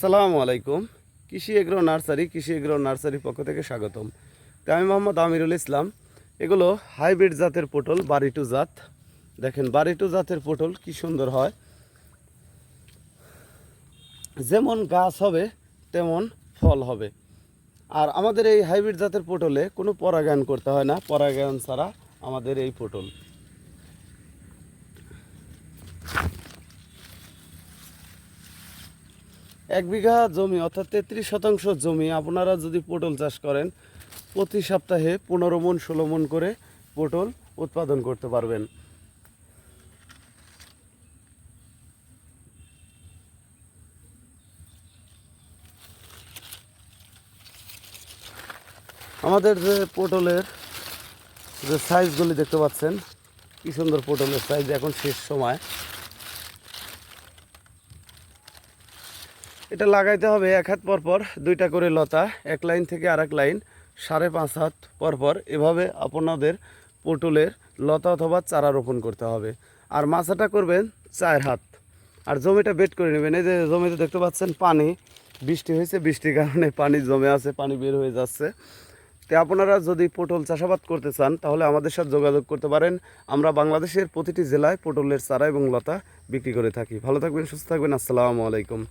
আসসালামু আলাইকুম। কৃষি এগ্রো নার্সারি, কৃষি এগ্রো নার্সারির পক্ষ থেকে স্বাগতম। তো আমি মোহাম্মদ আমিরুল ইসলাম। এগুলো হাইব্রিড জাতের পটল বাড়িটু জাত। দেখেন বাড়িটু জাতের পটল কি সুন্দর হয়। যেমন গাছ হবে, তেমন ফল হবে। আর আমাদের এই হাইব্রিড জাতের পটলে কোনো পরাগায়ন করতে হয় না। পরাগায়ন ছাড়া আমাদের এই পটল। এক বিঘা জমি, অর্থাৎ তেত্রিশ শতাংশ জমি, আপনারা যদি পটল চাষ করেন, প্রতি সপ্তাহে পনেরো মন, ষোলো মন করে পটল উৎপাদন করতে পারবেন। আমাদের যে পটলের যে সাইজগুলি দেখতে পাচ্ছেন, কি সুন্দর পটলের সাইজ এখন শেষ সময়। এটা লাগাইতে হবে এক হাত পর পর, দুইটা করে লতা, এক লাইন থেকে আর এক লাইন, সাড়ে পাঁচ হাত পর পর। এভাবে আপনাদের পটলের লতা অথবা চারা রোপণ করতে হবে। আর মাছাটা করবেন চার হাত। আর জমিটা বেড করে নেবেন। এই যে জমিতে দেখতে পাচ্ছেন পানি, বৃষ্টি হয়েছে, বৃষ্টির কারণে পানি জমে আছে, পানি বের হয়ে যাচ্ছে। তো আপনারা যদি পটল চাষাবাদ করতে চান, তাহলে আমাদের সাথে যোগাযোগ করতে পারেন। আমরা বাংলাদেশের প্রতিটি জেলায় পটলের চারা এবং লতা বিক্রি করে থাকি। ভালো থাকবেন, সুস্থ থাকবেন। আসসালামু আলাইকুম।